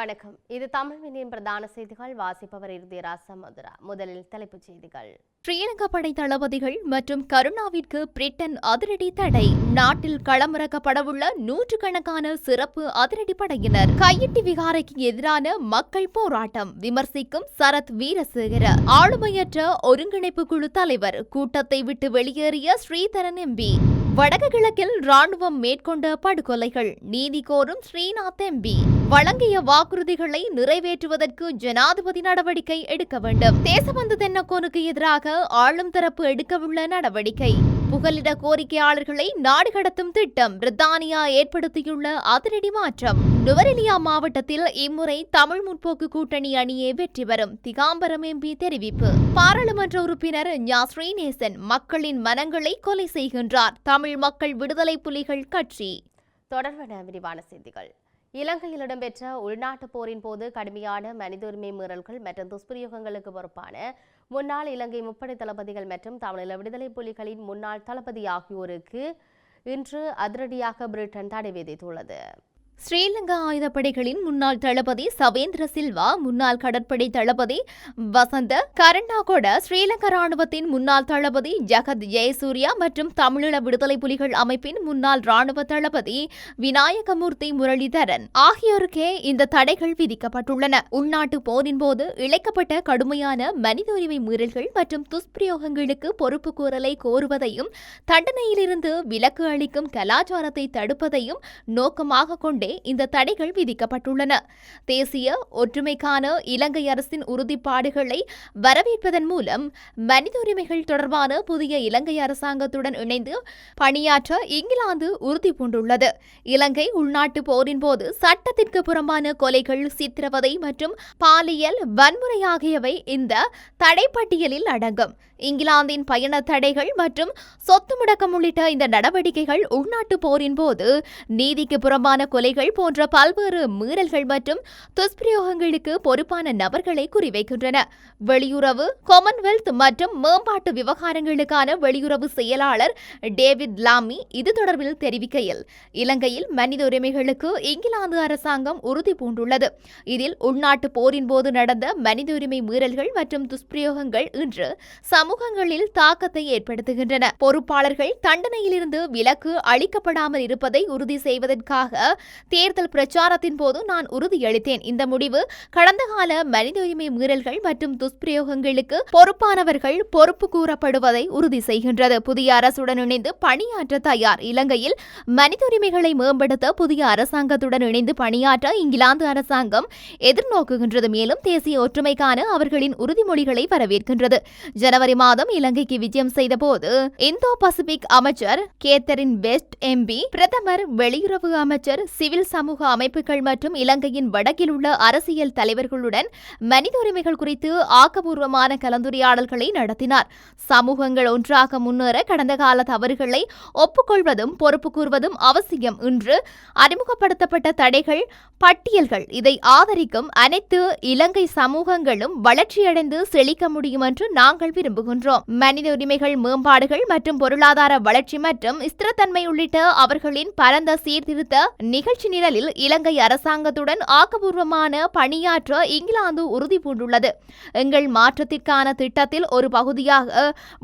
வணக்கம். இது தமிழ் மினியின் பிரதான செய்திகள். வாசிப்பவர் இறுதி முதலில் தலைப்புச் செய்திகள். ஸ்ரீலங்கா படை தளபதிகள் மற்றும் கருணாவிற்கு பிரிட்டன் அதிரடி தடை. நாட்டில் களமிறக்கப்படவுள்ள நூற்றுக்கணக்கான சிறப்பு அதிரடி படையினர். கையிட்டி விகாரைக்கு எதிரான மக்கள் போராட்டம். விமர்சிக்கும் சரத் வீரசேகர. ஆளுமையற்ற ஒருங்கிணைப்பு குழு தலைவர். கூட்டத்தை விட்டு வெளியேறிய ஸ்ரீதரன் எம்பி. வடக்கு கிழக்கில் ராணுவம் மேற்கொண்ட படுகொலைகள். நீதி கோரும் ஸ்ரீநாத் எம்பி வழங்கிய வாக்குறுதிகளை நிறைவேற்றுவதற்கு ஜனாதிபதி நடவடிக்கை எடுக்க வேண்டும். தேசபந்து தென்னக்கோனுக்கு எதிராக ஆளும் தரப்பு எடுக்கவுள்ள நடவடிக்கை. புகலிட கோரிக்கையாளர்களை நாடு கடத்தும் திட்டம் பிரித்தானியா ஏற்படுத்தியுள்ள அதிரடி மாற்றம். நுவரெலியா மாவட்டத்தில் இம்முறை தமிழ் முற்போக்கு கூட்டணி அணியே வெற்றி பெறும் திகாம்பரம் எம்பி தெரிவிப்பு. பாராளுமன்ற உறுப்பினர் ஞா. ஸ்ரீநேசன் மக்களின் மனங்களை கொலை செய்கின்றார் தமிழ் மக்கள் விடுதலை புலிகள் கட்சி. தொடர்பான விரிவான செய்திகள். இலங்கையில் இடம்பெற்ற உள்நாட்டுப் போரின் போது கடுமையான மனித உரிமை மீறல்கள் மற்றும் துஷ்பிரயோகங்களுக்கு பொறுப்பான முன்னாள் இலங்கை முப்படை தளபதிகள் மற்றும் தமிழீழ விடுதலை புலிகளின் முன்னாள் தளபதி ஆகியோருக்கு இன்று அதிரடியாக பிரிட்டன் தடை விதித்துள்ளது. ஸ்ரீலங்கா ஆயுதப்படைகளின் முன்னாள் தளபதி சவேந்திர சில்வா முன்னாள் கடற்படை தளபதி வசந்த கரண்டாகொட ஸ்ரீலங்கா ராணுவத்தின் முன்னாள் தளபதி ஜகத் ஜெயசூர்யா மற்றும் தமிழீழ விடுதலை புலிகள் அமைப்பின் முன்னாள் ராணுவ தளபதி விநாயகமூர்த்தி முரளிதரன் ஆகியோருக்கே இந்த தடைகள் விதிக்கப்பட்டுள்ளன. உள்நாட்டு போரின் போது இழைக்கப்பட்ட கடுமையான மனித உரிமை மீறல்கள் மற்றும் துஷ்பிரயோகங்களுக்கு பொறுப்பு கூறலை கோருவதையும் தண்டனையிலிருந்து விலக்கு அளிக்கும் கலாச்சாரத்தை தடுப்பதையும் நோக்கமாக கொண்டே இந்த தடைகள் விதிக்கப்பட்டுள்ளன. தேசிய ஒற்றுமைக்கான இலங்கை அரசின் உறுதிப்பாடுகளை வரவேற்பதன் மூலம் மனித உரிமைகள் தொடர்பான புதிய இலங்கை அரசாங்கத்துடன் இணைந்து பணியாற்ற இங்கிலாந்து உறுதி பூண்டுள்ளது. இலங்கை உள்நாட்டு போரின் போது சட்டத்திற்கு புறம்பான கொலைகள் சித்திரவதை மற்றும் பாலியல் வன்முறை ஆகியவை இந்த தடைப்பட்டியலில் அடங்கும். இங்கிலாந்தின் பயண தடைகள் மற்றும் சொத்து முடக்கம் உள்ளிட்ட இந்த நடவடிக்கைகள் உள்நாட்டு போரின் போது நீதிக்கு புறம்பான கொலைகள் போன்ற பல்வேறு மீறல்கள் மற்றும் துஷ்பிரயோகங்களுக்கு பொறுப்பான நபர்களை குறிவைக்கின்றன. வெளியுறவு காமன்வெல்த் மற்றும் மேம்பாட்டு விவகாரங்களுக்கான வெளியுறவு செயலாளர் டேவிட் லாமி இது தொடர்பில் தெரிவிக்கையில் இலங்கையில் மனித உரிமைகளுக்கு இங்கிலாந்து அரசாங்கம் உறுதி பூண்டுள்ளது. இதில் உள்நாட்டு போரின் போது நடந்த மனித உரிமை மீறல்கள் மற்றும் துஷ்பிரயோகங்கள் இன்று சமூகங்களில் தாக்கத்தை ஏற்படுத்துகின்றன. பொறுப்பாளர்கள் தண்டனையிலிருந்து விலக்கு அளிக்கப்படாமல் இருப்பதை உறுதி செய்வதற்காக தேர்தல் பிரச்சாரத்தின் போது நான் உறுதியளித்தேன். இந்த முடிவு கடந்த கால மனித உரிமை மீறல்கள் மற்றும் துஷ்பிரயோகங்களுக்கு பொறுப்பானவர்கள் பொறுப்பு கூறப்படுவதை உறுதி செய்கின்றது. புதிய அரசுடன் இணைந்து பணியாற்ற தயார். இலங்கையில் மனித உரிமைகளை மேம்படுத்த புதிய அரசாங்கத்துடன் இணைந்து பணியாற்ற இங்கிலாந்து அரசாங்கம் எதிர்நோக்குகின்றது. மேலும் தேசிய ஒற்றுமைக்கான அவர்களின் உறுதிமொழிகளை வரவேற்கின்றது. ஜனவரி மாதம் இலங்கைக்கு விஜயம் செய்தபோது இந்தோ பசிபிக் அமைச்சர் கேத்தரின் பெஸ்ட் எம்பி பிரதமர் வெளியுறவு அமைச்சர் சிவில் சமூக அமைப்புகள் மற்றும் இலங்கையின் வடக்கில் உள்ள அரசியல் தலைவர்களுடன் மனித உரிமைகள் குறித்து ஆக்கபூர்வமான கலந்துரையாடல்களை நடத்தினார். சமூகங்கள் ஒன்றாக முன்னேற கடந்த கால தவறுகளை ஒப்புக்கொள்வதும் பொறுப்பு கூறுவதும் அவசியம் என்று அறிமுகப்படுத்தப்பட்ட தடைகள் பட்டியல்கள் இதை ஆதரிக்கும் அனைத்து இலங்கை சமூகங்களும் வளர்ச்சியடைந்து செழிக்க முடியும் என்று நாங்கள் விரும்புகின்றோம் மனித உரிமைகள் மேம்பாடுகள் மற்றும் பொருளாதார வளர்ச்சி மற்றும் ஸ்திரத்தன்மை உள்ளிட்ட அவர்களின் பரந்த சீர்திருத்த நிகழ்ச்சி நிரலில் இலங்கை அரசாங்கத்துடன் ஆக்கபூர்வமான பணியாற்ற இங்கிலாந்து உறுதி பூண்டுள்ளது எங்கள் மாற்றத்திற்கான திட்டத்தில் ஒரு பகுதியாக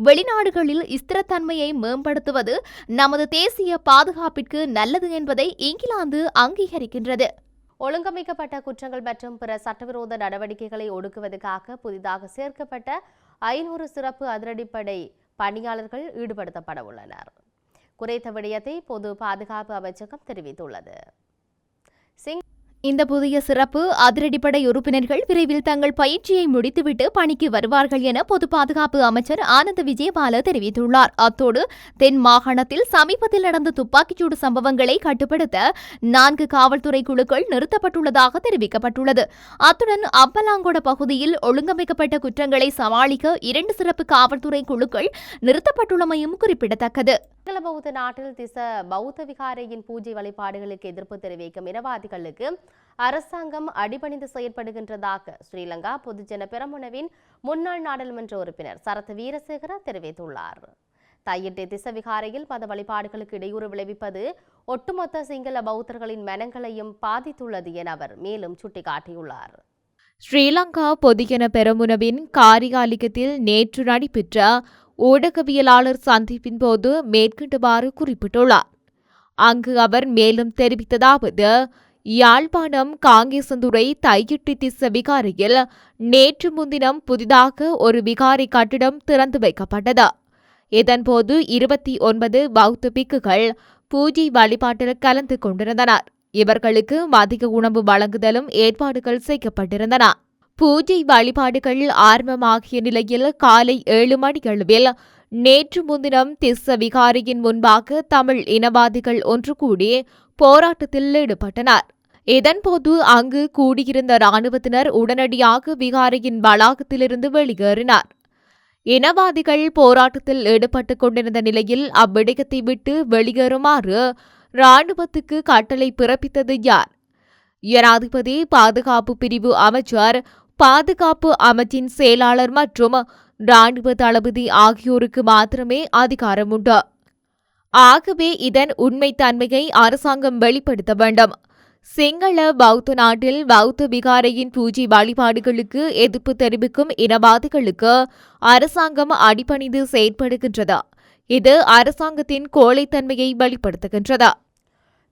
வெளிநாடுகளில் ஸ்திரத்தன்மையை மேம்படுத்துவது நமது தேசிய பாதுகாப்பிற்கு நல்லது என்பதை இங்கிலாந்து அங்கீகரிக்கின்றது. ஒழுங்கமைக்கப்பட்ட குற்றங்கள் மற்றும் பிற சட்டவிரோத நடவடிக்கைகளை ஒடுக்குவதற்காக புதிதாக சேர்க்கப்பட்ட ஐநூறு சிறப்பு அதிரடிப்படை பணியாளர்கள் ஈடுபடுத்தப்பட உள்ளனர். குறித்த விடயத்தை பொது பாதுகாப்பு அமைச்சகம் தெரிவித்துள்ளது. இந்த புதிய சிறப்பு அதிரடிப்படை உறுப்பினர்கள் விரைவில் தங்கள் பயிற்சியை முடித்துவிட்டு பணிக்கு வருவார்கள் என பொது பாதுகாப்பு அமைச்சர் ஆனந்த் விஜயபால தெரிவித்துள்ளார். அத்தோடு தென் மாகாணத்தில் சமீபத்தில் நடந்த துப்பாக்கிச்சூடு சம்பவங்களை கட்டுப்படுத்த நான்கு காவல்துறை குழுக்கள் நிறுத்தப்பட்டுள்ளதாக தெரிவிக்கப்பட்டுள்ளது. அத்துடன் அப்பலாங்கோட பகுதியில் ஒழுங்கமைக்கப்பட்ட குற்றங்களை சமாளிக்க இரண்டு சிறப்பு காவல்துறை குழுக்கள் நிறுத்தப்பட்டுள்ளமையும் குறிப்பிடத்தக்கது. சிங்கள பௌத்த நாட்டில் திச பௌத்த விகாரையின் பூஜை வழிபாடுகளுக்கு எதிர்ப்பு தெரிவிக்கும் இனவாதிகளுக்கு அரசாங்கம் அடிபணிந்து செயற்படுகின்றதாக ஸ்ரீலங்கா பொதுஜன பெரமுனவின் முன்னாள் நாடாளுமன்ற உறுப்பினர் சரத் வீரசேகர தெரிவித்துள்ளார். தையிட்டு திச விகாரையில் மத வழிபாடுகளுக்கு இடையூறு விளைவிப்பது ஒட்டுமொத்த சிங்கள பௌத்தர்களின் மனங்களையும் பாதித்துள்ளது என அவர் மேலும் சுட்டிக்காட்டியுள்ளார். ஸ்ரீலங்கா பொதுஜன பெரமுனவின் காரியாலயத்தில் நேற்று நடைபெற்ற ஊடகவியலாளர் சந்திப்பின் போது மேற்கண்டவாறு குறிப்பிட்டுள்ளார். அங்கு அவர் மேலும் தெரிவித்ததாவது யாழ்ப்பாணம் காங்கேசந்துறை தையிட்டி திச விகாரியில் நேற்று முன்தினம் புதிதாக ஒரு விகாரி கட்டிடம் திறந்து வைக்கப்பட்டது. இதன்போது இருபத்தி ஒன்பது பௌத்த பிக்குகள் பூஜை வழிபாட்டில் கலந்து கொண்டிருந்தனர். இவர்களுக்கு மதிய உணவு வழங்குதலும் ஏற்பாடுகள் செய்யப்பட்டிருந்தன. பூஜை வழிபாடுகள் ஆரம்பமாகிய நிலையில் காலை ஏழு மணியளவில் நேற்று முன்தினம் திஸ்ஸ விகாரியின் முன்பாக தமிழ் இனவாதிகள் ஒன்று கூடி போராட்டத்தில் ஈடுபட்டனர். இதன்போது அங்கு கூடியிருந்த இராணுவத்தினர் உடனடியாக விகாரியின் வளாகத்திலிருந்து வெளியேறினார். இனவாதிகள் போராட்டத்தில் ஈடுபட்டுக் கொண்டிருந்த நிலையில் அவ்விடயத்தை விட்டு வெளியேறுமாறு இராணுவத்துக்கு கட்டளை பிறப்பித்தது யார்? ஜனாதிபதி பாதுகாப்பு பிரிவு அமைச்சர் பாதுகாப்பு அமைச்சின் செயலாளர் மற்றும் ராணுவ தளபதி ஆகியோருக்கு மாத்திரமே அதிகாரம் உண்டு. ஆகவே இதன் உண்மைத்தன்மையை அரசாங்கம் வெளிப்படுத்த வேண்டும். சிங்கள பௌத்த நாட்டில் பௌத்த விகாரையின் பூஜை வழிபாடுகளுக்கு எதிர்ப்பு தெரிவிக்கும் இனவாதிகளுக்கு அரசாங்கம் அடிபணிந்து செயற்படுகின்றது. இது அரசாங்கத்தின் கோழைத்தன்மையை வெளிப்படுத்துகின்றது.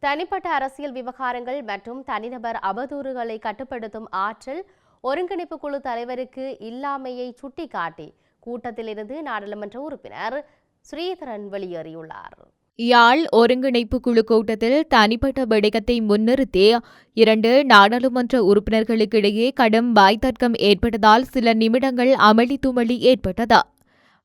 தனிப்பட்ட அரசியல் விவகாரங்கள் மற்றும் தனிநபர் அவதூறுகளை கட்டுப்படுத்தும் ஆற்றல் ஒருங்கிணைப்பு குழு தலைவருக்கு இல்லாமையை சுட்டிக்காட்டி கூட்டத்திலிருந்து நாடாளுமன்ற உறுப்பினர் ஸ்ரீதரன் வெளியேறியுள்ளார். யாழ் ஒருங்கிணைப்பு குழு கூட்டத்தில் தனிப்பட்ட விடயத்தை முன்னிறுத்தி இரண்டு நாடாளுமன்ற உறுப்பினர்களுக்கிடையே கடும் வாய்த்தர்க்கம் ஏற்பட்டதால் சில நிமிடங்கள் அமளி துமளி ஏற்பட்டது.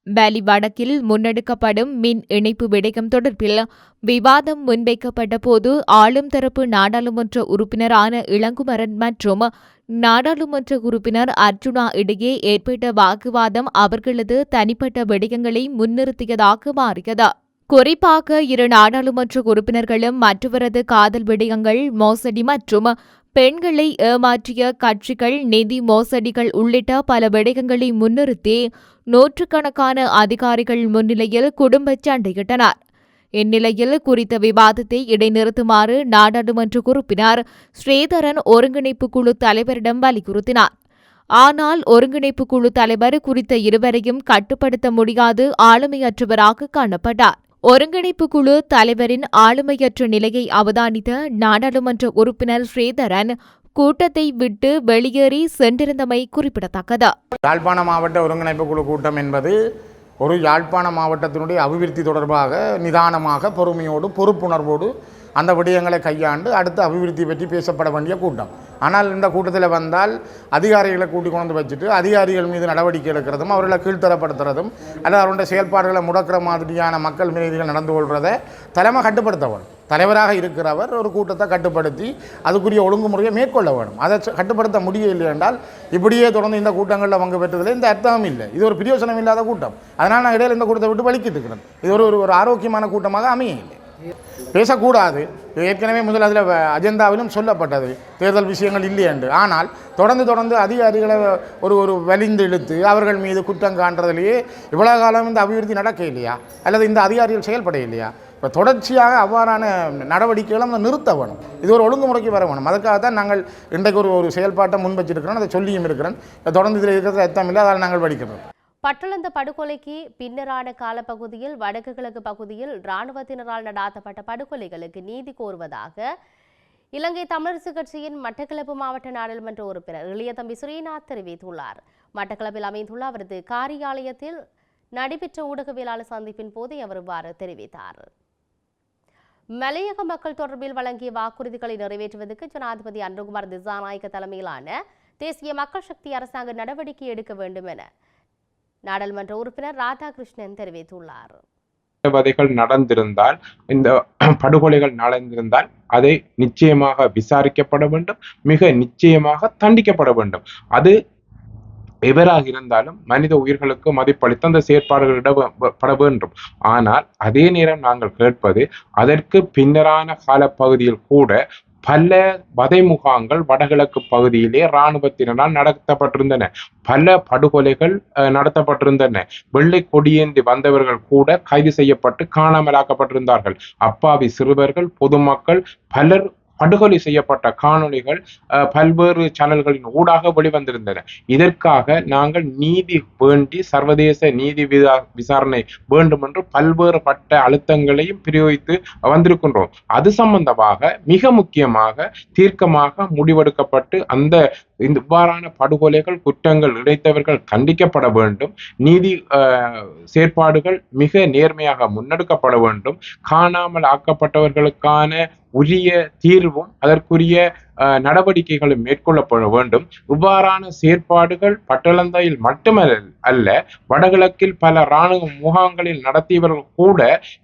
வேலி வடக்கில் முன்னெடுக்கப்படும் மின் இணைப்பு விடயம் தொடர்பில் விவாதம் முன்வைக்கப்பட்ட போது ஆளும் தரப்பு நாடாளுமன்ற உறுப்பினரான இளங்குமரன் மற்றும் நாடாளுமன்ற உறுப்பினர் அர்ஜுனா இடையே ஏற்பட்ட வாக்குவாதம் அவர்களது தனிப்பட்ட விடயங்களை முன்னிறுத்தியதாக மாறியது. குறிப்பாக இரு நாடாளுமன்ற உறுப்பினர்களும் மற்றவரது காதல் விடயங்கள் மோசடி மற்றும் பெண்களை ஏமாற்றிய கட்சிகள் நிதி மோசடிகள் உள்ளிட்ட பல விடயங்களை முன்னிறுத்தி நூற்றுக்கணக்கான அதிகாரிகள் முன்னிலையில் குடும்ப சண்டையிட்டனர். இந்நிலையில் குறித்த விவாதத்தை இடைநிறுத்துமாறு நாடாளுமன்ற உறுப்பினர் ஸ்ரீதரன் ஒருங்கிணைப்பு குழு தலைவரிடம் வலியுறுத்தினார். ஆனால் ஒருங்கிணைப்பு குழு தலைவர் குறித்த இருவரையும் கட்டுப்படுத்த முடியாது ஆளுமையற்றவராக காணப்பட்டார். ஒருங்கிணைப்பு குழு தலைவரின் ஆளுமையற்ற நிலையை அவதானித்த நாடாளுமன்ற உறுப்பினர் ஸ்ரீதரன் கூட்டத்தை விட்டு வெளியேறி சென்றிருந்தமை குறிப்பிடத்தக்கது. யாழ்ப்பாண மாவட்ட ஒருங்கிணைப்பு குழு கூட்டம் என்பது ஒரு யாழ்ப்பாண மாவட்டத்தினுடைய அபிவிருத்தி தொடர்பாக நிதானமாக பொறுமையோடு பொறுப்புணர்வோடு அந்த விடயங்களை கையாண்டு அடுத்த அபிவிருத்தி பற்றி பேசப்பட வேண்டிய கூட்டம். ஆனால் இந்த கூட்டத்தில் வந்தால் அதிகாரிகளை கூட்டி கொண்டு வச்சுட்டு அதிகாரிகள் மீது நடவடிக்கை எடுக்கிறதும் அவர்களை கீழ்த்தரப்படுத்துறதும் அல்லது அவருடைய செயல்பாடுகளை முடக்கிற மாதிரியான மக்கள் மீதிகள் நடந்து கொள்வதை தலைமை கட்டுப்படுத்தவன் தலைவராக இருக்கிறவர் ஒரு கூட்டத்தை கட்டுப்படுத்தி அதுக்குரிய ஒழுங்குமுறையை மேற்கொள்ள வேணும். அதை கட்டுப்படுத்த முடியவில்லை என்றால் இப்படியே தொடர்ந்து இந்த கூட்டங்களில் பங்கு பெற்றதில் இந்த அர்த்தமும் இல்லை. இது ஒரு பிரயோசனம் இல்லாத கூட்டம். அதனால் நான் இடையில் இந்த கூட்டத்தை விட்டு வலிக்கிட்டு இருக்கிறேன். இது ஒரு ஒரு- ஒரு ஆரோக்கியமான கூட்டமாக அமைய இல்லை பேசக்கூடாது. ஏற்கனவே முதல் அதில் அஜெண்டாவிலும் சொல்லப்பட்டது. தேர்தல் விஷயங்கள் இல்லை என்று. ஆனால் தொடர்ந்து தொடர்ந்து அதிகாரிகளை ஒரு ஒரு வலிந்து இழுத்து அவர்கள் மீது குற்றம் காண்றதுலேயே இவ்வளோ காலம் இந்த அபிவிருத்தி நடக்க இல்லையா? அல்லது இந்த அதிகாரிகள் செயல்பட இல்லையா? இப்போ தொடர்ச்சியாக அவ்வாறான நடவடிக்கைகளை நம்ம நிறுத்த வேணும். இது ஒரு ஒழுங்குமுறைக்கு வர வேணும். அதுக்காக தான் நாங்கள் இன்றைக்கு ஒரு ஒரு செயல்பாட்டை முன் வச்சிருக்கிறோம். அதை சொல்லியும் இருக்கிறோம். தொடர்ந்து இதில் இருக்கிறது அர்த்தம் இல்லை. அதால் நாங்கள் படிக்கிறோம் பட்டளந்த படுகொலைக்கு பின்னரான காலப்பகுதியில் வடக்கு கிழக்கு பகுதியில் இராணுவத்தினரால் நடாத்தப்பட்ட படுகொலைகளுக்கு நீதி கோருவதாக இலங்கை தமிழரசு கட்சியின் மட்டக்களப்பு மாவட்ட நாடாளுமன்ற உறுப்பினர் இளையதம்பி ஸ்ரீநாத் தெரிவித்துள்ளார். மட்டக்களப்பில் அமைந்துள்ள அவரது காரியாலயத்தில் நடைபெற்ற ஊடகவியலாளர் சந்திப்பின் போது அவர் இவ்வாறு தெரிவித்தார். மலையக மக்கள் தொடர்பில் வழங்கிய வாக்குறுதிகளை நிறைவேற்றுவதற்கு ஜனாதிபதி அன்ருகுமார் திசாநாயக்க தலைமையிலான தேசிய மக்கள் சக்தி அரசாங்க நடவடிக்கை எடுக்க வேண்டும் என நாடாளுமன்ற உறுப்பினர் ராதாகிருஷ்ணன் தெரிவித்துள்ளார். சித்திரவதைகள் நடந்திருந்தால் இந்த படுகொலைகள் நடந்திருந்தால் அதை நிச்சயமாக விசாரிக்கப்பட வேண்டும் மிக நிச்சயமாக தண்டிக்கப்பட வேண்டும். அது எவராக இருந்தாலும் மனித உயிர்களுக்கு மதிப்பளித்து அந்த செயற்பாடுகளிடப்பட வேண்டும். ஆனால் அதே நேரம் நாங்கள் கேட்பது அதற்கு பின்னரான காலப்பகுதியில் கூட பல வதை முகாங்கள் வடகிழக்கு பகுதியிலே இராணுவத்தினரால் நடத்தப்பட்டிருந்தன. பல படுகொலைகள் அஹ், நடத்தப்பட்டிருந்தன. வெள்ளை கொடியேந்தி வந்தவர்கள் கூட கைது செய்யப்பட்டு காணாமலாக்கப்பட்டிருந்தார்கள். அப்பாவி சிறுவர்கள் பொதுமக்கள் பலர் படுகொலை செய்யப்பட்ட காணொளிகள் அஹ், பல்வேறு சேனல்களின் ஊடாக வெளிவந்திருந்தன. இதற்காக நாங்கள் நீதி வேண்டி சர்வதேச நீதி விசாரணை வேண்டும் என்று பல்வேறுபட்ட அழுத்தங்களையும் பிரயோகித்து வந்திருக்கின்றோம். அது சம்பந்தமாக மிக முக்கியமாக தீர்க்கமாக முடிவெடுக்கப்பட்டு அந்த இந்த இவ்வாறான படுகொலைகள் குற்றங்கள் இழைத்தவர்கள் கண்டிக்கப்பட வேண்டும். நீதி செயற்பாடுகள் மிக நேர்மையாக முன்னெடுக்கப்பட வேண்டும். காணாமல் ஆக்கப்பட்டவர்களுக்கான உரிய தீர்வும் அதற்குரிய அஹ், நடவடிக்கைகளும் மேற்கொள்ளப்பட வேண்டும். இவ்வாறான செயற்பாடுகள் பட்டளந்தையில் மட்டுமல்ல அல்ல வடகிழக்கில் பல இராணுவ முகாம்களில் நடத்தியவர்கள் கூட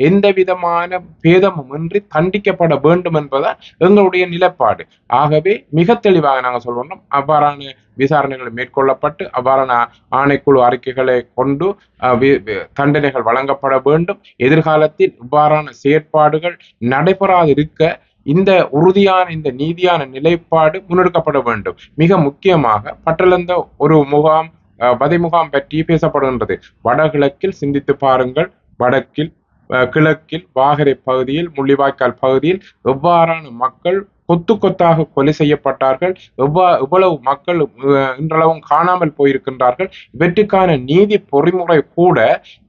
எந்த விதமான பேதமும் இன்றி தண்டிக்கப்பட வேண்டும் என்பதுதான் எங்களுடைய நிலைப்பாடு. ஆகவே மிக தெளிவாக நாங்கள் சொல்லணும் அவ்வாறான விசாரணைகள் மேற்கொள்ளப்பட்டு அவ்வாறான ஆணைக்குழு அறிக்கைகளை கொண்டு அஹ், தண்டனைகள் வழங்கப்பட வேண்டும். எதிர்காலத்தில் இவ்வாறான செயற்பாடுகள் நடைபெறாது இருக்க இந்த உறுதியான இந்த நீதியான நிலைப்பாடு முன்னெடுக்கப்பட வேண்டும். மிக முக்கியமாக பட்டலந்த ஒரு முகாம் வதை முகாம் பற்றி பேசப்படுகின்றது. வடகிழக்கில் சிந்தித்து பாருங்கள். வடக்கில் அஹ், கிழக்கில் வாகரை பகுதியில் முள்ளிவாய்க்கால் பகுதியில் எவ்வாறான மக்கள் கொத்து கொத்தாக கொலை செய்யப்பட்டார்கள். எவ்வா எவ்வளவு மக்கள் அஹ், இன்றளவும் காணாமல் போயிருக்கின்றார்கள். இவற்றுக்கான நீதி பொறிமுறை கூட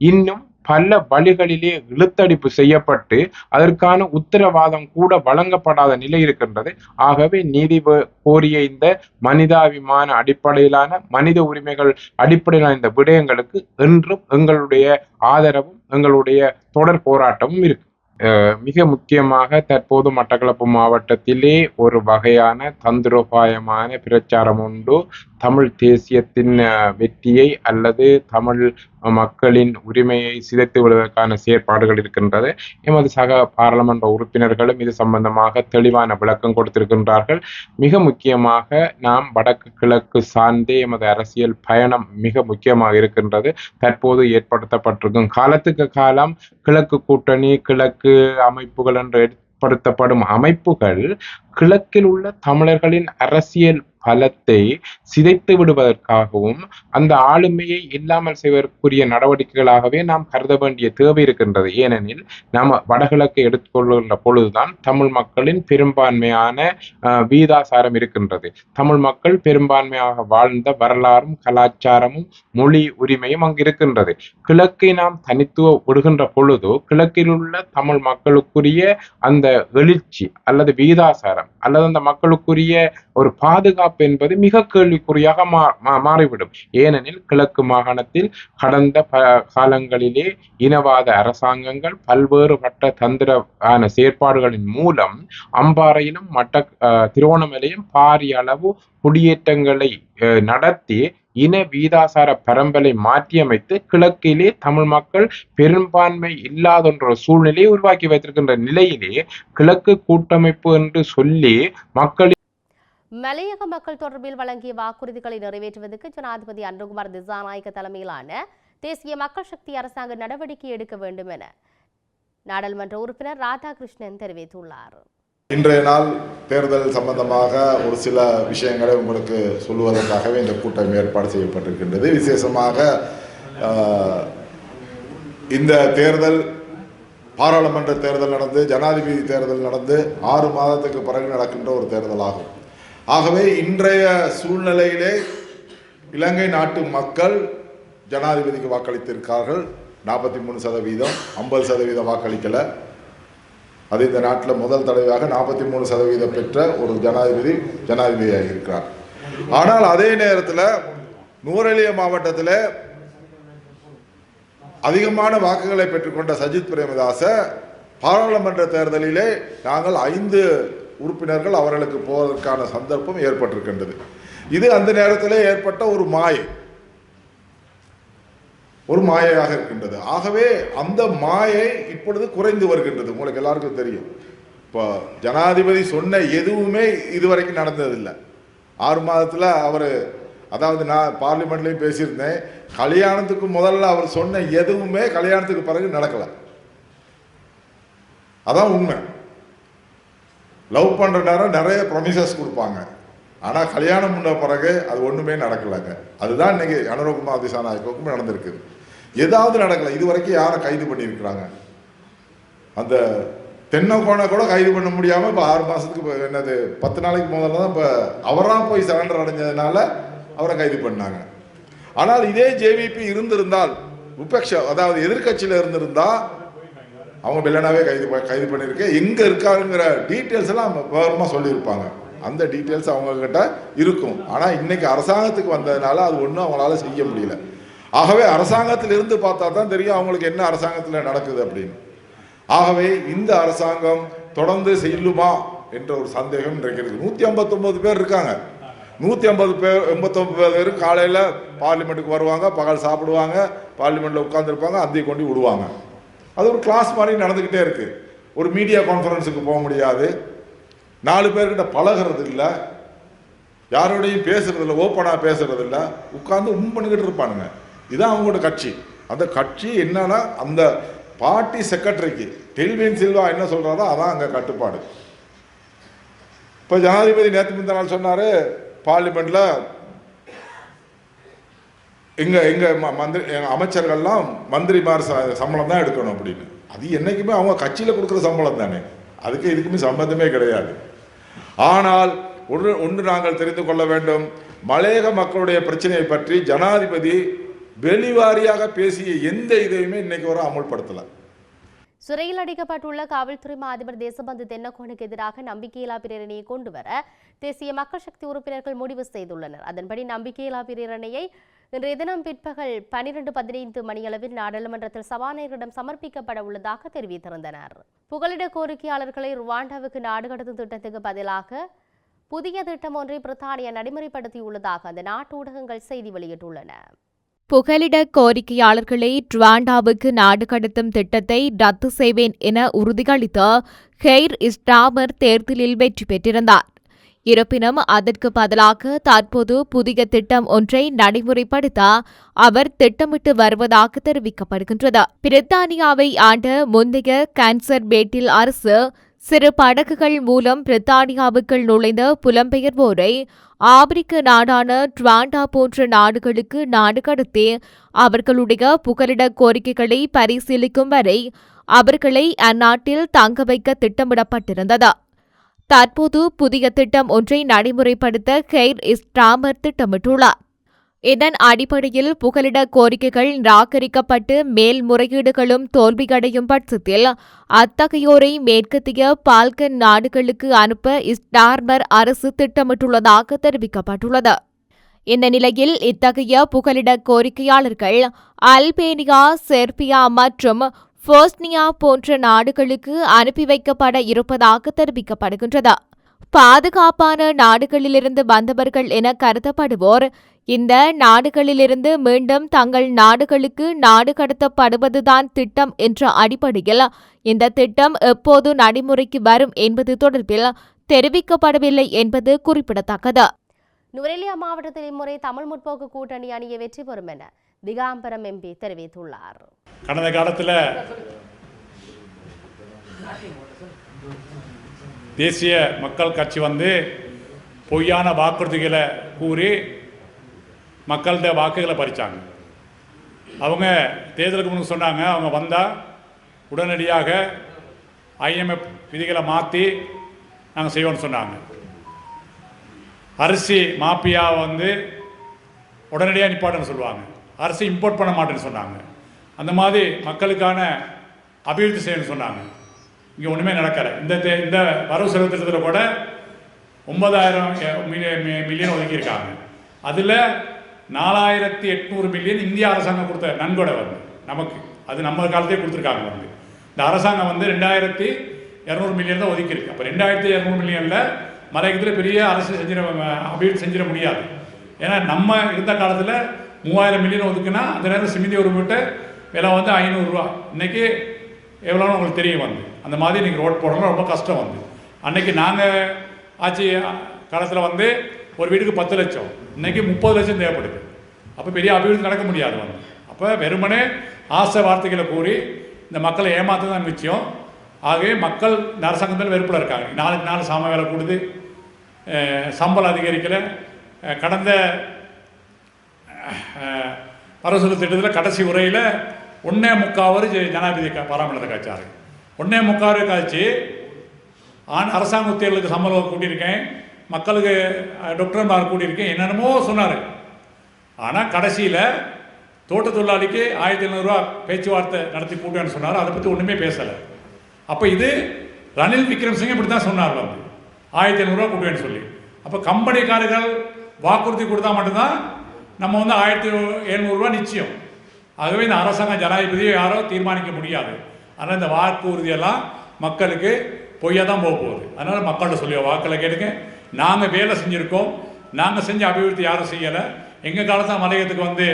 இன்னும் பல வழிகளிலே இழுத்தடிப்பு செய்யப்பட்டு அதற்கான உத்தரவாதம் கூட வழங்கப்படாத நிலை இருக்கின்றது. ஆகவே நீதி கோரிய இந்த மனிதாபிமான அடிப்படையிலான மனித உரிமைகள் அடிப்படையிலான இந்த விடயங்களுக்கு என்றும் எங்களுடைய ஆதரவும் எங்களுடைய தொடர் போராட்டமும் இருக்கு. மிக முக்கியமாக தற்போது மட்டக்களப்பு மாவட்டத்திலே ஒரு வகையான தந்திரோபாயமான பிரச்சாரம் உண்டு. தமிழ் தேசியத்தின் வெற்றியை அல்லது தமிழ் மக்களின் உரிமையை சிதைத்து விடுவதற்கான செயற்பாடுகள் இருக்கின்றது. எமது சக பாராளுமன்ற உறுப்பினர்களும் இது சம்பந்தமாக தெளிவான விளக்கம் கொடுத்திருக்கின்றார்கள். மிக முக்கியமாக நாம் வடக்கு கிழக்கு சார்ந்தே எமது அரசியல் பயணம் மிக முக்கியமாக இருக்கின்றது. தற்போது ஏற்படுத்தப்பட்டிருக்கும் காலத்துக்கு காலம் கிழக்கு கூட்டணி கிழக்கு அமைப்புகள் என்று ஏற்படுத்தப்படும் அமைப்புகள் கிழக்கில் உள்ள தமிழர்களின் அரசியல் பலத்தை சிதைத்து விடுவதற்காகவும் அந்த ஆளுமையை இல்லாமல் செய்வதற்குரிய நடவடிக்கைகளாகவே நாம் கருத வேண்டிய தேவை இருக்கின்றது. ஏனெனில் நாம் வடகிழக்கை எடுத்துக்கொள்கின்ற பொழுதுதான் தமிழ் மக்களின் பெரும்பான்மையான வீதாசாரம் இருக்கின்றது. தமிழ் மக்கள் பெரும்பான்மையாக வாழ்ந்த வரலாறும் கலாச்சாரமும் மொழி உரிமையும் அங்கு இருக்கின்றது. கிழக்கை நாம் தனித்துவ விடுகின்ற பொழுது கிழக்கில் உள்ள தமிழ் மக்களுக்குரிய அந்த எழுச்சி அல்லது வீதாசாரம் அல்லது அந்த மக்களுக்குரிய ஒரு பாதுகாப்பு என்பது மிக கேள்விக்குறியாக மா- மா- மாறிவிடும். ஏனெனில் கிழக்கு மாகாணத்தில் கடந்த காலங்களிலே இனவாத அரசாங்கங்கள் பல்வேறுபட்ட தந்திரமான செயற்பாடுகளின் மூலம் அம்பாறையிலும் மட்ட திருவோணமலையும் பாரிய அளவு குடியேற்றங்களை அஹ், நடத்தி இன வீதாசார பரம்பலை மாற்றியமைத்து கிழக்கிலே தமிழ் மக்கள் பெரும்பான்மை இல்லாதொன்ற சூழ்நிலையை உருவாக்கி வைத்திருக்கின்ற நிலையிலே கிழக்கு கூட்டமைப்பு என்று சொல்லி மக்கள் மலையக மக்கள் தொடர்பில் வழங்கிய வாக்குறுதிகளை நிறைவேற்றுவதற்கு ஜனாதிபதி அன்ருகுமார் திசாநாயக்க தலைமையிலான தேசிய மக்கள் சக்தி அரசாங்கம் நடவடிக்கை எடுக்க வேண்டும் என நாடாளுமன்ற உறுப்பினர் ராதாகிருஷ்ணன் தெரிவித்துள்ளார். இன்றைய நாள் தேர்தல் சம்பந்தமாக ஒரு சில விஷயங்களை உங்களுக்கு சொல்லுவதற்காகவே இந்த கூட்டம் ஏற்பாடு செய்யப்பட்டிருக்கின்றது. விசேஷமாக இந்த தேர்தல் பாராளுமன்ற தேர்தல் நடந்து ஜனாதிபதி தேர்தல் நடந்து ஆறு மாதத்துக்கு பிறகு நடக்கின்ற ஒரு தேர்தலாகும். ஆகவே இன்றைய சூழ்நிலையிலே இலங்கை நாட்டு மக்கள் ஜனாதிபதிக்கு வாக்களித்திருக்கார்கள். நாற்பத்தி மூணு சதவீதம் ஐம்பது சதவீதம் வாக்களிக்கலை. அது இந்த நாட்டில் முதல் தடவையாக நாற்பத்தி மூணு சதவீதம் பெற்ற ஒரு ஜனாதிபதி ஜனாதிபதியாக இருக்கிறார். ஆனால் அதே நேரத்தில் நூரெலிய மாவட்டத்தில் அதிகமான வாக்குகளை பெற்றுக்கொண்ட சஜித் பிரேமதாச பாராளுமன்ற தேர்தலிலே நாங்கள் ஐந்து உறுப்பினர்கள் அவர்களுக்கு போவதற்கான சந்தர்ப்பம் ஏற்பட்டிருக்கின்றது. இது அந்த நேரத்தில் ஏற்பட்ட ஒரு மாயை. ஒரு மாயையாக இருக்கின்றது. ஆகவே அந்த மாயை இப்பொழுது குறைந்து வருகின்றது. உங்களுக்கு எல்லாருக்கும் தெரியும். இப்போ ஜனாதிபதி சொன்ன எதுவுமே இதுவரைக்கும் நடந்ததில்லை. ஆறு மாதத்தில் அவர் அதாவது நான் பார்லிமெண்ட்லேயும் பேசியிருந்தேன். கல்யாணத்துக்கு முதல்ல அவர் சொன்ன எதுவுமே கல்யாணத்துக்கு பிறகு நடக்கலை. அதான் உண்மை. லவ் பண்ணுற நேரம் நிறைய ப்ரொமிசஸ் கொடுப்பாங்க. ஆனால் கல்யாணம் பண்ண பிறகு அது ஒன்றுமே நடக்கலைங்க. அதுதான் இன்னைக்கு அனுரகுமார் திசாநாயக்கவுக்கும் நடந்திருக்குது ஏதாவது நடக்கலை. இது வரைக்கும் யாரை கைது பண்ணியிருக்கிறாங்க. அந்த தென்னக்கோனை கூட கைது பண்ண முடியாமல் இப்போ ஆறு மாதத்துக்கு இப்போ என்னது பத்து நாளைக்கு முதல்ல தான் இப்போ அவராக போய் சரண்டர் அடைஞ்சதுனால அவரை கைது பண்ணாங்க. ஆனால் இதே ஜேவிபி இருந்திருந்தால் விபக்ஷ அதாவது எதிர்க்கட்சியில் இருந்திருந்தால் அவங்க வில்லனாவே கைது ப- கைது பண்ணியிருக்கேன் எங்கே இருக்காருங்கிற டீட்டெயில்ஸ் எல்லாம் விவரமாக சொல்லியிருப்பாங்க. அந்த டீட்டெயில்ஸ் அவங்க கிட்ட இருக்கும். ஆனால் இன்னைக்கு அரசாங்கத்துக்கு வந்ததுனால அது ஒன்றும் அவங்களால செய்ய முடியல. ஆகவே அரசாங்கத்தில் இருந்து பார்த்தா தான் தெரியும் அவங்களுக்கு என்ன அரசாங்கத்தில் நடக்குது அப்படின்னு. ஆகவே இந்த அரசாங்கம் தொடர்ந்து செல்லுமா என்ற ஒரு சந்தேகம் இன்றைக்கு இருக்கு நூற்றி ஐம்பத்தொம்பது பேர் இருக்காங்க. நூற்றி ஐம்பது பேர் எண்பத்தொம்பது பேர் காலையில் பார்லிமெண்ட்டுக்கு வருவாங்க பகல் சாப்பிடுவாங்க பார்லிமெண்ட்டில் உட்காந்துருப்பாங்க அந்தி கொண்டு விடுவாங்க. அது ஒரு கிளாஸ் மாதிரி நடந்துக்கிட்டே இருக்கு. ஒரு மீடியா கான்ஃபரன்ஸுக்கு போக முடியாது. நாலு பேர்கிட்ட பழகிறது இல்லை. யாரோடையும் பேசுறது இல்லை. ஓப்பனாக பேசுறது இல்லை. உட்காந்து உம் பண்ணிக்கிட்டு இருப்பானுங்க. இதுதான் அவங்களோட கட்சி. அந்த கட்சி என்னன்னா அந்த பார்ட்டி செக்ரட்டரிக்கு டெல்வின் சில்வா என்ன சொல்றாரோ அதான் அங்கே கட்டுப்பாடு. இப்போ ஜனாதிபதி நேற்று முந்த நாள் சொன்னாரு எங்கள் எங்கள் ம- மந்திரி எங்கள் அமைச்சர்கள்லாம் மந்திரிமார் ச- சம்பளம் தான் எடுக்கணும் அப்படின்னு. அது என்னைக்குமே அவங்க கட்சியில் கொடுக்குற சம்பளம் தானே. அதுக்கு இதுக்குமே சம்பந்தமே கிடையாது. ஆனால் ஒன்று ஒன்று நாங்கள் தெரிந்து கொள்ள வேண்டும். மலையக மக்களுடைய பிரச்சனையை பற்றி ஜனாதிபதி வெளிவாரியாக பேசிய எந்த இதையுமே இன்னைக்கு வர அமுல்படுத்தலை. சிறையில் அடைக்கப்பட்டுள்ள காவல்துறை மா அதிபர் தேசபந்து தென்னக்கோனுக்கு எதிராக நம்பிக்கையில்லா பிரேரணையை கொண்டு வர தேசிய மக்கள் சக்தி உறுப்பினர்கள் முடிவு செய்துள்ளனர். அதன்படி நம்பிக்கையில்லா பிரேரணையை இன்றைய தினம் பிற்பகல் பனிரெண்டு பதினைந்து மணியளவில் நாடாளுமன்றத்தில் சபாநாயகரிடம் சமர்ப்பிக்கப்பட உள்ளதாக தெரிவித்திருந்தனர். புகலிட கோரிக்கையாளர்களை ருவாண்டாவுக்கு நாடு கடத்தும் திட்டத்துக்கு பதிலாக புதிய திட்டம் ஒன்றை பிரித்தானியா நடைமுறைப்படுத்தியுள்ளதாக அந்த நாட்டு ஊடகங்கள் செய்தி வெளியிட்டுள்ளன. புகலிட கோரிக்கையாளர்களை ட்ருவாண்டாவுக்கு நாடு கடத்தும் திட்டத்தை ரத்து செய்வேன் என உறுதியளித்த ஹெய்ர் இஸ்டாமர் தேர்தலில் வெற்றி பெற்றிருந்தார். இருப்பினும் அதற்கு பதிலாக தற்போது புதிய திட்டம் ஒன்றை நடைமுறைப்படுத்த அவர் திட்டமிட்டு வருவதாக தெரிவிக்கப்படுகின்றது. பிரித்தானியாவை ஆண்ட முந்தைய கேன்சர் பேட்டில் அரசு சிறு படகுகள் மூலம் பிரித்தானியாவுக்குள் நுழைந்த புலம்பெயர்வோரை ஆப்பிரிக்க நாடான டுவாண்டா போன்ற நாடுகளுக்கு நாடு கடத்தி அவர்களுடைய புகலிட கோரிக்கைகளை பரிசீலிக்கும் வரை அவர்களை அந்நாட்டில் தங்க வைக்க திட்டமிடப்பட்டிருந்தது. தற்போது புதிய திட்டம் ஒன்றை நடைமுறைப்படுத்த கெய்ர் இஸ்டாமர் திட்டமிட்டுள்ளார். இதன் அடிப்படையில் புகலிட கோரிக்கைகள் நிராகரிக்கப்பட்டு மேல்முறையீடுகளும் தோல்வியடையும் பட்சத்தில் அத்தகையோரை மேற்கத்திய பால்கன் நாடுகளுக்கு அனுப்ப இஸ்டார்மர் அரசு திட்டமிட்டுள்ளதாக தெரிவிக்கப்பட்டுள்ளது. இந்த நிலையில் இத்தகைய புகலிட கோரிக்கையாளர்கள் அல்பேனியா செர்பியா மற்றும் போஸ்னியா போன்ற நாடுகளுக்கு அனுப்பி வைக்கப்பட இருப்பதாக தெரிவிக்கப்படுகின்றது. பாதுகாப்பான நாடுகளிலிருந்து வந்தவர்கள் என கருதப்படுவோர். இந்த நாடுகளிலிருந்து மீண்டும் தங்கள் நாடுகளுக்கு நாடு கடத்தப்படுவதுதான் திட்டம் என்ற அடிப்படையில் இந்த திட்டம் எப்போது நடைமுறைக்கு வரும் என்பது தொடர்பில் தெரிவிக்கப்படவில்லை என்பது குறிப்பிடத்தக்கது. நுவரெலியா மாவட்டத்தில் இம்முறை தமிழ் முற்போக்கு கூட்டணி அணிய வெற்றி பெறும் என திகாம்பரம் எம்பி தெரிவித்துள்ளார். கடந்த காலத்தில் தேசிய மக்கள் கட்சி வந்து பொய்யான வாக்குறுதிகளை கூறி மக்கள்கிட்ட வாக்குகளை பறித்தாங்க அவங்க தேர்தலுக்கு முன்பு சொன்னாங்க அவங்க வந்தால் உடனடியாக ஐஎம்எஃப் விதிகளை மாற்றி நாங்கள் செய்வோம்னு சொன்னாங்க. அரிசி மாப்பியா வந்து உடனடியாக நிப்பாட்டுன்னு சொல்லுவாங்க. அரசு இம்போர்ட் பண்ண மாட்டேன்னு சொன்னாங்க. அந்த மாதிரி மக்களுக்கான அபிவிருத்தி செய்யணும்னு சொன்னாங்க. இங்கே ஒன்றுமே நடக்கலை. இந்த தே- இந்த வரவு செலவு திட்டத்தில் கூட ஒன்பதாயிரம் மில்லியன் ஒதுக்கியிருக்காங்க. அதில் நாலாயிரத்தி எட்நூறு மில்லியன் இந்திய அரசாங்கம் கொடுத்த நன்கொடை வந்து நமக்கு. அது நம்ம காலத்தையே கொடுத்துருக்காங்க வந்து. இந்த அரசாங்கம் வந்து ரெண்டாயிரத்தி இரநூறு மில்லியன் தான் ஒதுக்கியிருக்கு. அப்போ ரெண்டாயிரத்தி இரநூறு மில்லியனில் மலையகத்தில் பெரிய அரசு செஞ்சிட அபிவிருத்தி செஞ்சிட முடியாது. ஏன்னா நம்ம இருந்த காலத்தில் மூவாயிரம் மில்லியன் ஒதுக்குன்னா அந்த நேரம் சிமிந்தி ஒரு மூட்டை விலை வந்து ஐநூறுரூவா இன்னைக்கு எவ்வளோன்னு உங்களுக்கு தெரியும் வந்து. அந்த மாதிரி நீங்கள் ரோட் போடணும் ரொம்ப கஷ்டம் வந்து. அன்னைக்கு நாங்கள் ஆட்சி காலத்தில் வந்து ஒரு வீட்டுக்கு பத்து லட்சம். இன்றைக்கி முப்பது லட்சம் தேவைப்படுது. அப்போ பெரிய அபிவிருத்தி நடக்க முடியாது வந்து. அப்போ வெறுமனே ஆசை வார்த்தைகளை கூறி இந்த மக்களை ஏமாற்ற தான் மிச்சம். ஆகவே மக்கள் இந்த அரசாங்கத்தில் வெறுப்பில் இருக்காங்க. நாளுக்கு நாள் சாம வேலை கூடுது. சம்பளம் அதிகரிக்கலை. கடந்த அரசு திட்டத்தில் கடைசி உரையில் ஒன்னே முக்காவர் ஜனாதிபதி க- காய்ச்சாரு. ஒன்னே முக்காவது காய்ச்சி ஆண் அரசாங்க உத்தியர்களுக்கு சம்பளம் கூட்டியிருக்கேன் மக்களுக்கு அஹ், டாக்டர்மார் கூட்டியிருக்கேன் என்னென்னமோ சொன்னார். ஆனால் கடைசியில் தோட்ட தொழிலாளிக்கு ஆயிரத்தி எழுநூறுவா பேச்சுவார்த்தை நடத்தி கூட்டுவேன்னு சொன்னார். அதை பற்றி ஒன்றுமே பேசலை. அப்போ இது ரணில் விக்ரம்சிங்க இப்படி தான் சொன்னார் வந்து. ஆயிரத்தி ஐநூறுரூவா கூட்டுவேன்னு சொல்லி. அப்போ கம்பெனிக்காரர்கள் வாக்குறுதி கொடுத்தா மட்டும்தான் நம்ம வந்து ஆயிரத்தி எழுநூறுரூவா நிச்சயம். ஆகவே இந்த அரசாங்கம் ஜனாதிபதியை யாரோ தீர்மானிக்க முடியாது. ஆனால் இந்த வாக்குறுதியெல்லாம் மக்களுக்கு பொய்யா தான் போக போகுது. அதனால் மக்கள்கிட்ட சொல்லி வாக்களை கேட்டுங்க. நாங்கள் வேலை செஞ்சுருக்கோம். நாங்கள் செஞ்ச அபிவிருத்தி யாரும் செய்யலை. எங்கள் காலத்தில் மலையத்துக்கு வந்து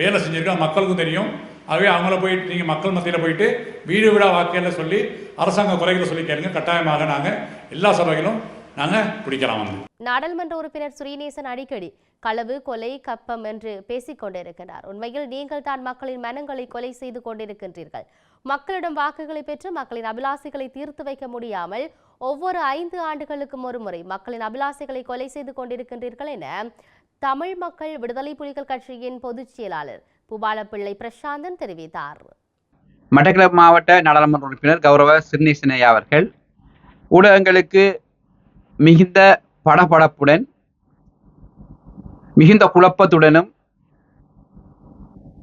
வேலை செஞ்சுருக்கோம். மக்களுக்கும் தெரியும். ஆகவே அவங்கள போயிட்டு நீங்கள் மக்கள் மத்தியில் போயிட்டு வீடு வீடாக வாக்கையில் சொல்லி அரசாங்க குறைகளை சொல்லி கேளுங்க. கட்டாயமாக நாங்கள் எல்லா சபைகளும் நாங்கள் பிடிக்கலாம் வந்து. நாடாளுமன்ற உறுப்பினர் சுரீநேசன் அடிக்கடி களவு கொலை கப்பம் என்று பேசிக் கொண்டிருக்கிறார். உண்மையில் நீங்கள் தான் மக்களின் மனங்களை கொலை செய்து கொண்டிருக்கின்றீர்கள். மக்களிடம் வாக்குகளை பெற்று மக்களின் அபிலாசைகளை தீர்த்து வைக்க முடியாமல் ஒவ்வொரு ஐந்து ஆண்டுகளுக்கும் ஒரு முறை மக்களின் அபிலாசைகளை கொலை செய்து கொண்டிருக்கின்றீர்கள் என தமிழ் மக்கள் விடுதலை புலிகள் கட்சியின் பொதுச் செயலாளர் பூபாலப்பிள்ளை பிரசாந்தன் தெரிவித்தார். மட்டக்களப்பு மாவட்ட நாடாளுமன்ற உறுப்பினர் கௌரவ சிறுநீசனையா அவர்கள் ஊடகங்களுக்கு மிகுந்த படபடப்புடன் மிகுந்த குழப்பத்துடனும்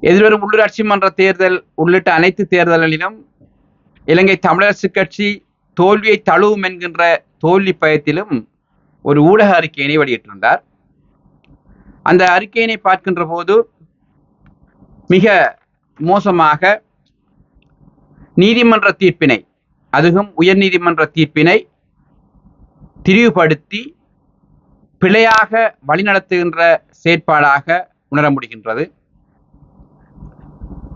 எதிர்வரும் உள்ளூராட்சி மன்ற தேர்தல் உள்ளிட்ட அனைத்து தேர்தல்களிலும் இலங்கை தமிழரசு கட்சி தோல்வியை தழுவும் என்கின்ற தோல்வி பயத்திலும் ஒரு ஊடக அறிக்கையினை வெளியிட்டிருந்தார். அந்த அறிக்கையினை பார்க்கின்ற போது மிக மோசமாக நீதிமன்ற தீர்ப்பினை அதுவும் உயர்நீதிமன்ற தீர்ப்பினை திரிவுபடுத்தி பிழையாக வழிநடத்துகின்ற செயற்பாடாக உணர முடிகின்றது.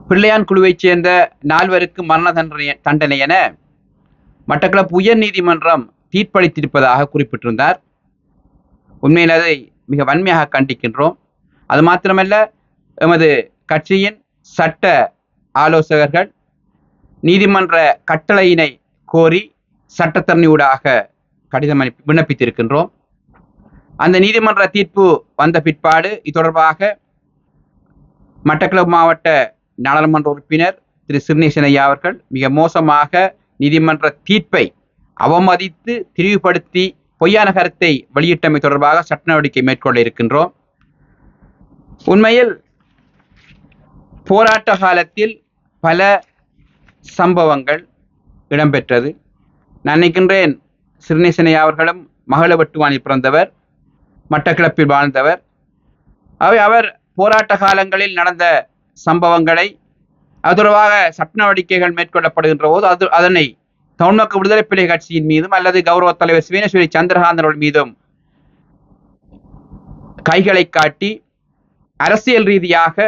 பிள்ளையான் குழுவைச் சேர்ந்த நால்வருக்கு மரண தண்டனை தண்டனை என மட்டக்களப்பு உயர்நீதிமன்றம் தீர்ப்பளித்திருப்பதாக குறிப்பிட்டிருந்தார். உண்மையில் அதை மிக வன்மையாக கண்டிக்கின்றோம். அது மாத்திரமல்ல எமது கட்சியின் சட்ட ஆலோசகர்கள் நீதிமன்ற கட்டளையினை கோரி சட்டத்தரணியூடாக கடிதம் அனுப்பி விண்ணப்பித்திருக்கின்றோம். அந்த நீதிமன்ற தீர்ப்பு வந்த பிற்பாடு இது தொடர்பாக மட்டக்களப்பு மாவட்ட நாடாளுமன்ற உறுப்பினர் திரு சிறுநீசனையா அவர்கள் மிக மோசமாக நீதிமன்ற தீர்ப்பை அவமதித்து திரிவுபடுத்தி பொய்யான கருத்தை வெளியிட்டமை தொடர்பாக சட்ட நடவடிக்கை மேற்கொள்ள இருக்கின்றோம். உண்மையில் போராட்ட காலத்தில் பல சம்பவங்கள் இடம்பெற்றது. நான் நினைக்கின்றேன் சிறுநேசனையா அவர்களும் மகளவட்டுவானில் பிறந்தவர். மட்டக்கிழப்பில் வாழ்ந்தவர். அவை அவர் போராட்ட காலங்களில் நடந்த சம்பவங்களை அதுவாக சட்ட நடவடிக்கைகள் மேற்கொள்ளப்படுகின்ற போது அது அதனை தமிழ்மக்கள் விடுதலை பிள்ளை கட்சியின் மீதும் அல்லது கௌரவ தலைவர் சிவேனேஸ்வரி சந்திரகாந்தன் அவர்கள் மீதும் கைகளை காட்டி அரசியல் ரீதியாக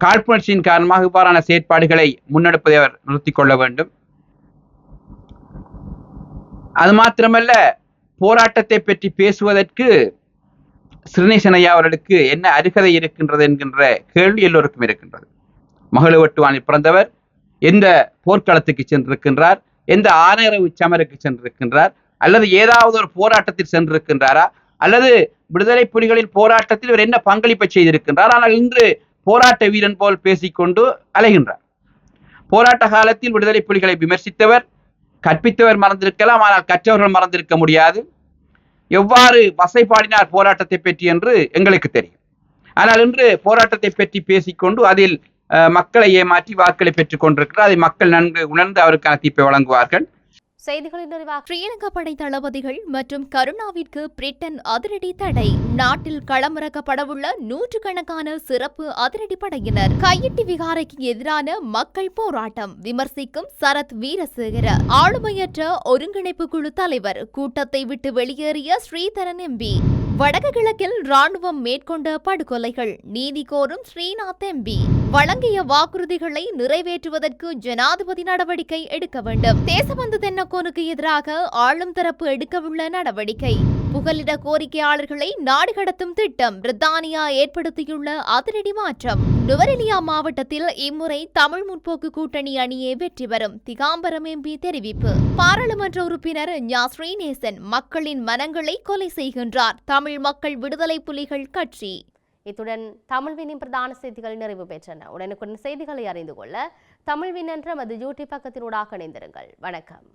காழ்ப்புணர்ச்சியின் காரணமாக இவ்வாறான செயற்பாடுகளை முன்னெடுப்பதை அவர் நிறுத்திக் கொள்ள வேண்டும். அது மாத்திரமல்ல போராட்டத்தை பற்றி பேசுவதற்கு சிறுநேசனையா அவர்களுக்கு என்ன அருகதை இருக்கின்றது என்கின்ற கேள்வி எல்லோருக்கும் இருக்கின்றது. மகளவட்டுவானில் பிறந்தவர் எந்த போர்க்களத்துக்கு சென்றிருக்கின்றார்? எந்த ஆணையரவு சமருக்கு சென்றிருக்கின்றார்? அல்லது ஏதாவது ஒரு போராட்டத்தில் சென்றிருக்கின்றாரா? அல்லது விடுதலை புலிகளின் போராட்டத்தில் இவர் என்ன பங்களிப்பை செய்திருக்கின்றார்? ஆனால் இன்று போராட்ட வீரன் போல் பேசிக்கொண்டு அலைகின்றார். போராட்ட காலத்தில் விடுதலை புலிகளை விமர்சித்தவர் கற்பித்தவர் மறந்திருக்கலாம் ஆனால் கற்றவர்கள் மறந்திருக்க முடியாது. எவ்வாறு வசைபாடினார் போராட்டத்தை பற்றி என்று எங்களுக்கு தெரியும். ஆனால் இன்று போராட்டத்தை பற்றி பேசிக்கொண்டு அதில் மக்களை ஏமாற்றி வாக்களை பெற்றுக் கொண்டிருக்கிறார். அதை மக்கள் நன்கு உணர்ந்து அவருக்கான தீர்ப்பை வழங்குவார்கள். செய்திகளின் நிறைவாக ஸ்ரீலங்கா படை தளபதிகள் மற்றும் கருணாவிற்கு பிரிட்டன் அதிரடி தடை. நாட்டில் களமிறக்கப்படவுள்ள நூற்றுக்கணக்கான சிறப்பு அதிரடி படையினர் கையிட்டி விகாரைக்கு எதிரான மக்கள் போராட்டம் விமர்சிக்கும் சரத் வீரசேகர. ஆளுமையற்ற ஒருங்கிணைப்பு குழு தலைவர் கூட்டத்தை விட்டு வெளியேறிய ஸ்ரீதரன் எம்பி. வடக்கு கிழக்கில் ராணுவம் மேற்கொண்ட படுகொலைகள். நீதி கோரும் ஸ்ரீநாத் எம்பி வழங்கிய வாக்குறுதிகளை நிறைவேற்றுவதற்கு ஜனாதிபதி நடவடிக்கை எடுக்க வேண்டும். தேசபந்து தென்னக்கோனுக்கு எதிராக ஆளும் தரப்பு எடுக்கவுள்ள நடவடிக்கை. புகலிட கோரிக்கையாளர்களை நாடு கடத்தும் திட்டம் பிரித்தானியா ஏற்படுத்தியுள்ள அதிரடி மாற்றம். நுவரெலியா மாவட்டத்தில் இம்முறை தமிழ் முற்போக்கு கூட்டணி அணியே வெற்றி பெறும் திகாம்பரம் எம்பி தெரிவிப்பு. பாராளுமன்ற உறுப்பினர் ஞா. ஸ்ரீநேசன் மக்களின் மனங்களை கொலை செய்கின்றார் தமிழ் மக்கள் விடுதலை புலிகள் கட்சி. இத்துடன் தமிழ்வினின் பிரதான செய்திகள் நிறைவு பெற்றன. உடனுக்குடன் செய்திகளை அறிந்து கொள்ள தமிழ்வின் என்ற மது யூடியூப் பக்கத்தினூடாக இணைந்திருங்கள். வணக்கம்.